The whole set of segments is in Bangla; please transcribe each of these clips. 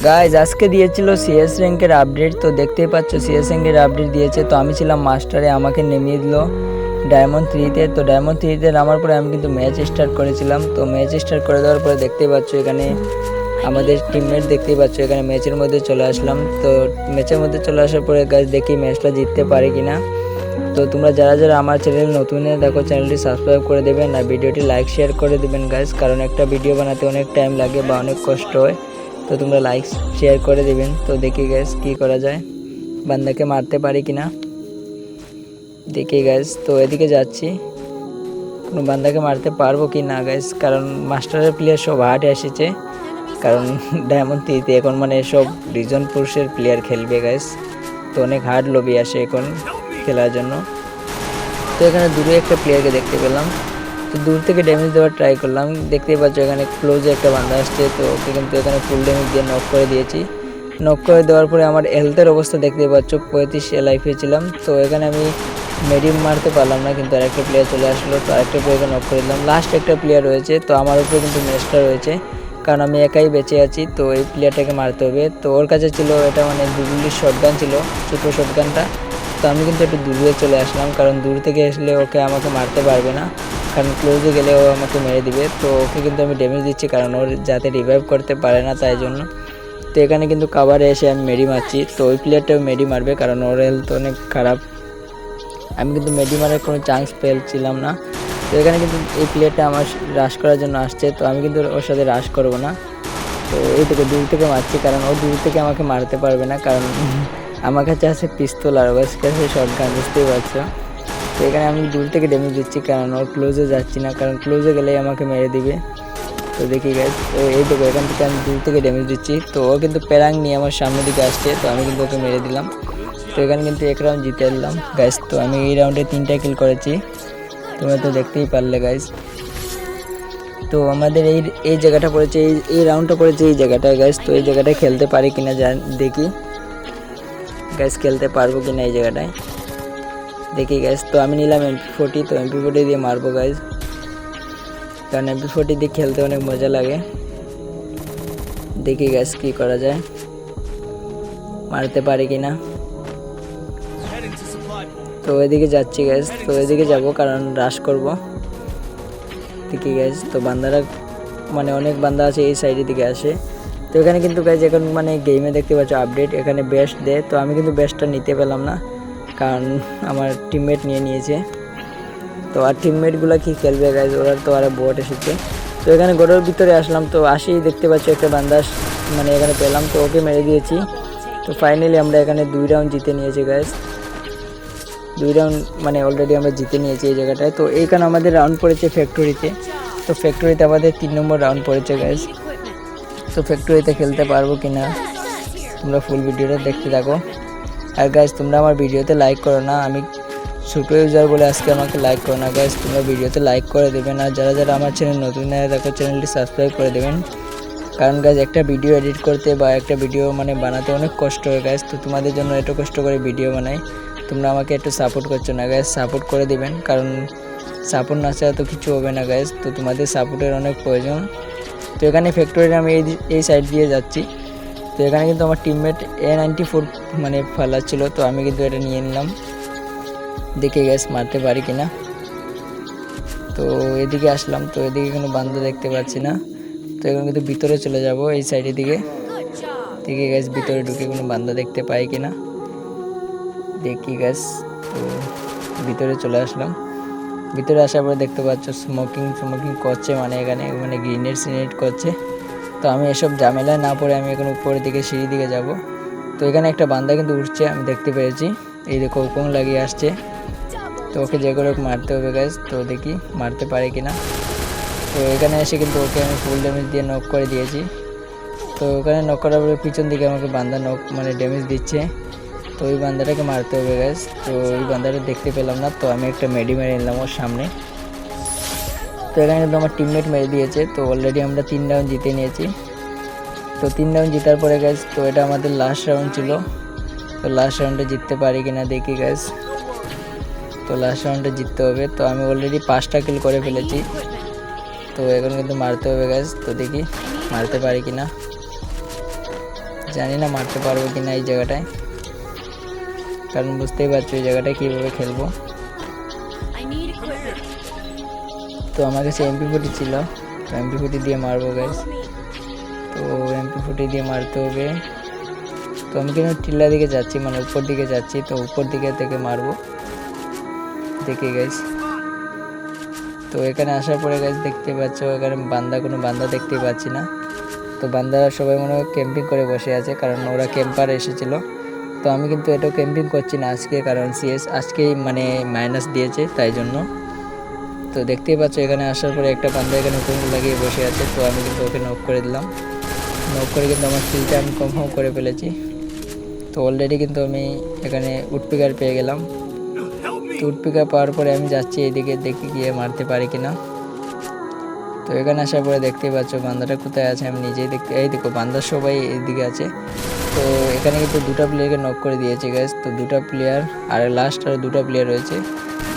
গাইজ আজকে দিয়েছিল সিএস র্যাঙ্কের আপডেট তো দেখতেই পাচ্ছ সিএস র্যাঙ্কের আপডেট দিয়েছে। তো আমি ছিলাম মাস্টারে আমাকে নেমিয়ে দিল ডায়মন্ড থ্রিতে তো ডায়মন্ড থ্রিতে নামার পরে আমি কিন্তু ম্যাচ স্টার্ট করেছিলাম। তো ম্যাচ স্টার্ট করে দেওয়ার পরে দেখতেই পাচ্ছ এখানে আমাদের টিমমেট দেখতেই পাচ্ছ এখানে ম্যাচের মধ্যে চলে আসলাম। তো ম্যাচের মধ্যে চলে আসার পরে গাছ দেখি ম্যাচটা জিততে পারে কিনা। তো তোমরা যারা যারা আমার চ্যানেল নতুন দেখো চ্যানেলটি সাবস্ক্রাইব করে দেবেন আর ভিডিওটি লাইক শেয়ার করে দেবেন গাইজ কারণ একটা ভিডিও বানাতে অনেক টাইম লাগে বা অনেক কষ্ট হয়। তো তোমরা লাইক শেয়ার করে দেবেন। তো দেখি গ্যাস কি করা যায়। বান্দাকে মারতে পারি কিনা? দেখি গ্যাস তো এদিকে যাচ্ছি। কোনো বান্দাকে মারতে পারব কি না গ্যাস কারণ মাস্টারের প্লেয়ার সব হার্টে এসেছে। কারণ ডায়মন্ড থ্রিতে এখন মানে সব রিজন পুরুষের প্লেয়ার খেলবে গ্যাস তো অনেক হার্ড লবি আসে এখন খেলার জন্য। তো এখানে দূরে একটা প্লেয়ারকে দেখতে পেলাম। তো দূর থেকে ড্যামেজ দেওয়ার ট্রাই করলাম। দেখতেই পাচ্ছ এখানে ক্লোজে একটা বান্ধা আসছে, তো ওকে কিন্তু এখানে ফুল ড্যামেজ দিয়ে নক করে দিয়েছি। নক করে দেওয়ার পরে আমার হেলথের অবস্থা দেখতে পাচ্ছ, পঁয়ত্রিশ লাইফে ছিলাম তো এখানে আমি মেডিম মারতে পারলাম না, কিন্তু আরেকটা প্লেয়ার চলে আসলো, তো আরেকটা প্লেয়ারকে নক করে দিলাম। লাস্ট একটা প্লেয়ার রয়েছে, তো আমার উপরে কিন্তু ম্যাচটা রয়েছে, কারণ আমি একাই বেঁচে আছি, তো এই প্লেয়ারটাকে মারতে হবে। তো ওর কাছে ছিল, এটা মানে দুগুলির শটগান ছিল, ছোটো শটগানটা তো আমি কিন্তু একটু দূরে চলে আসলাম, কারণ দূর থেকে আসলে ওকে আমাকে মারতে পারবে না। কারণ ক্লোজে গেলে ও আমাকে মেরে দিবে। তো ওকে কিন্তু আমি ড্যামেজ দিচ্ছি কারণ ওর যাতে রিভাইভ করতে পারে না তাই জন্য। তো এখানে কিন্তু কাভারে এসে আমি মেডি মারছি। তো ওই প্লেয়ারটাও মেডি মারবে কারণ ওর হেলথ অনেক খারাপ। আমি কিন্তু মেডি মারার কোনো চান্স পেয়েছিলাম না। তো এখানে কিন্তু এই প্লেয়ারটা আমার রাশ করার জন্য আসছে। তো আমি কিন্তু ওর সাথে রাশ করব না। তো এই থেকে দূর থেকে মারছি কারণ ও দূর থেকে আমাকে মারতে পারবে না। কারণ আমার কাছে আছে পিস্তল আর ওর কাছে শর্ট গান বুঝতেই পারছ? এখানে আমি দূর থেকে ড্যামেজ দিচ্ছি, কারণ ওর ক্লোজে যাচ্ছি না, কারণ ক্লোজে গেলেই আমাকে মেরে দিবে। তো দেখি গ্যাস ও এই দেখো, এখান থেকে আমি দূর থেকে ড্যামেজ দিচ্ছি। তো ও কিন্তু প্যারাং নিয়ে আমার সামনের দিকে আসছে, তো আমি কিন্তু ওকে মেরে দিলাম। তো এখানে কিন্তু এক রাউন্ড জিতে এলাম গাইস তো আমি এই রাউন্ডে তিনটা কিল করেছি। তোমরা তো দেখতেই পারলে গাইস তো আমাদের এই এই জায়গাটা পড়েছে, এই এই রাউন্ডটা পড়েছে এই জায়গাটায় গাইস তো এই জায়গাটায় খেলতে পারি কিনা দেখি। গ্যাস খেলতে পারব কিনা এই জায়গাটায়? দেখি গ্যাস তো আমি নিলাম এমপি ফোর্টি তো এমপি ফোর্টি দিয়ে মারবো গাইজ কারণ এমপি ফোর্টি দিয়ে খেলতে অনেক মজা লাগে। দেখি গ্যাস কি করা যায়। মারতে পারি কি না তো ওইদিকে যাচ্ছি গ্যাস তো ওইদিকে যাব কারণ রাশ করব। দেখি গ্যাস তো বান্দারা মানে অনেক বান্দা আছে এই সাইডের দিকে আসে। তো এখানে কিন্তু গাইজ এখন মানে গেমে দেখতে পাচ্ছ আপডেট এখানে বেস্ট দেয়। তো আমি কিন্তু বেস্টটা নিতে পেলাম না। কারণ আমার টিমমেট নিয়ে নিয়েছে। তো আর টিমমেটগুলো কি খেলবে গাইজ ওরা তো আর বোট এসেছে। তো এখানে গরুর ভিতরে আসলাম। তো আসেই দেখতে পাচ্ছি একটা বান্দাস মানে এখানে পেলাম। তো ওকে মেরে দিয়েছি। তো ফাইনালি আমরা এখানে দুই রাউন্ড জিতে নিয়েছি গাইজ দুই রাউন্ড মানে অলরেডি আমরা জিতে নিয়েছি এই জায়গাটায়। তো এইখানে আমাদের রাউন্ড পড়েছে ফ্যাক্টরিতে তো ফ্যাক্টরিতে আমাদের তিন নম্বর রাউন্ড পড়েছে গাইজ তো ফ্যাক্টরিতে খেলতে পারব কি না তোমরা ফুল ভিডিওটা দেখতে থাকো। আর গাইজ তোমরা আমার ভিডিওতে লাইক করো না। আমি ছোটো ইউজার বলে আজকে আমাকে লাইক করো না। গাইজ তোমরা ভিডিওতে লাইক করে দেবেন আর যারা যারা আমার চ্যানেল নতুন দেখো চ্যানেলটি সাবস্ক্রাইব করে দেবেন। কারণ গাইজ একটা ভিডিও এডিট করতে বা একটা ভিডিও মানে বানাতে অনেক কষ্ট হয় গাইজ তো তোমাদের জন্য এত কষ্ট করে ভিডিও বানাই। তোমরা আমাকে একটু সাপোর্ট করছ না। গাইজ সাপোর্ট করে দেবেন। কারণ সাপোর্ট না ছাড়া তো কিছু হবে না গাইজ তো তোমাদের সাপোর্টের অনেক প্রয়োজন। তো এখানে ফ্যাক্টরিতে আমি এই সাইড দিয়ে যাচ্ছি। তো এখানে কিন্তু আমার টিমমেট এ নাইনটি ফোর মানে ফালাচ্ছিল তো আমি কিন্তু এটা নিয়ে নিলাম। দেখে গ্যাস মারতে পারি কিনা। তো এদিকে আসলাম, তো এদিকে কোনো বান্ধব দেখতে পাচ্ছি না। তো এখন কিন্তু ভিতরে চলে যাব, এই সাইডের দিকে। দেখি গ্যাস ভিতরে ঢুকে কোনো বান্ধব দেখতে পাই কিনা। দেখি গ্যাস তো ভিতরে চলে আসলাম। ভিতরে আসার পরে দেখতে পাচ্ছ স্মোকিং স্মোকিং করছে মানে এখানে মানে গ্রিনেড সিনেট করছে। তো আমি এসব ঝামেলায় না পড়ে আমি এখন উপরের দিকে সিঁড়ি দিকে যাব। তো এখানে একটা বান্দা কিন্তু উঠছে, আমি দেখতে পেরেছি। এই দেখো কোং লাগিয়ে আসছে। তো ওকে যে করে মারতে হবে গাছ তো দেখি মারতে পারে কি না তো এখানে এসে কিন্তু ওকে আমি ফুল ড্যামেজ দিয়ে নক করে দিয়েছি। তো ওখানে নক করার পরে পিছন দিকে আমাকে বান্দা নক মানে ড্যামেজ দিচ্ছে। তো ওই বান্দাটাকে মারতে হবে গ্যাস তো ওই বান্দাটা দেখতে পেলাম না, তো আমি একটা মেডি মেরে নিলাম ওর সামনে। তো এখানে কিন্তু আমার টিমমেট মেরে দিয়েছে। তো অলরেডি আমরা তিন রাউন্ড জিতে নিয়েছি। তো তিন রাউন্ড জেতার পরে গ্যাস তো এটা আমাদের লাস্ট রাউন্ড ছিল। তো লাস্ট রাউন্ডে জিততে পারি কিনা দেখি গ্যাস তো লাস্ট রাউন্ডে জিততে হবে। তো আমি অলরেডি পাঁচটা কিল করে ফেলেছি। তো এখন কিন্তু মারতে হবে গ্যাস তো দেখি মারতে পারি কিনা। জানি না মারতে পারব কি না এই জায়গাটায়। কারণ বুঝতেই পারছ এই জায়গাটায় কীভাবে খেলব। তো আমার কাছে এমপি ফুটি ছিল। তো এমপি ফুটি দিয়ে মারবো গ্যাস তো এমপি ফুটি দিয়ে মারতে হবে। তো আমি কিন্তু টিল্লা দিকে যাচ্ছি মানে উপর দিকে যাচ্ছি। তো উপর দিকে থেকে মারবো। দেখে গেছ তো এখানে আসার পরে গাছ দেখতে পাচ্ছ, এখানে বান্দা, কোনো বান্দা দেখতে পাচ্ছি না। তো বান্দারা সবাই মনে হয় ক্যাম্পিং করে বসে আছে, কারণ ওরা ক্যাম্পার এসেছিল। তো আমি কিন্তু এটাও ক্যাম্পিং করছি না আজকে, কারণ সিএস আজকেই মানে মাইনাস দিয়েছে, তাই জন্য। তো দেখতেই পাচ্ছ, এখানে আসার পরে একটা বান্দা এখানে উপর লাগিয়ে বসে আছে, তো আমি কিন্তু ওকে নক করে দিলাম। নক করে কিন্তু আমার কিলটা আমি কনফার্ম করে ফেলেছি। তো অলরেডি কিন্তু আমি এখানে উডপিকার পেয়ে গেলাম। তো উডপিকার পাওয়ার পরে আমি যাচ্ছি এদিকে, দেখি গিয়ে মারতে পারি কিনা। তো এখানে আসার পরে দেখতেই পাচ্ছ, বান্দাটা কোথায় আছে আমি নিজেই দেখতে, এই দেখো বান্দার সবাই এইদিকে আছে। তো এখানে কিন্তু দুটো প্লেয়ারকে নক করে দিয়েছে গ্যাস তো দুটো প্লেয়ার আর লাস্ট আর দুটো প্লেয়ার রয়েছে।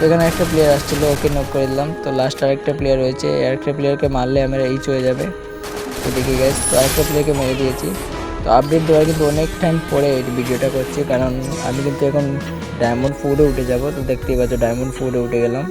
এখানে একটা প্লেয়ার আসছিল, ওকে নক করে দিলাম। তো লাস্ট আরেকটা প্লেয়ার রয়েছে, আরেকটা প্লেয়ারকে মারলে আমরা এইচ হয়ে যাবে। তো দেখি গ্যাস তো আরেকটা প্লেয়ারকে মেরে দিয়েছি। তো আপডেট দেওয়ার কিন্তু অনেক টাইম পরে ভিডিওটা করছি, কারণ আমি কিন্তু এখন ডায়মন্ড ফুডে উঠে যাব। তো দেখতেই পাচ্ছ ডায়মন্ড ফুডে উঠে গেলাম।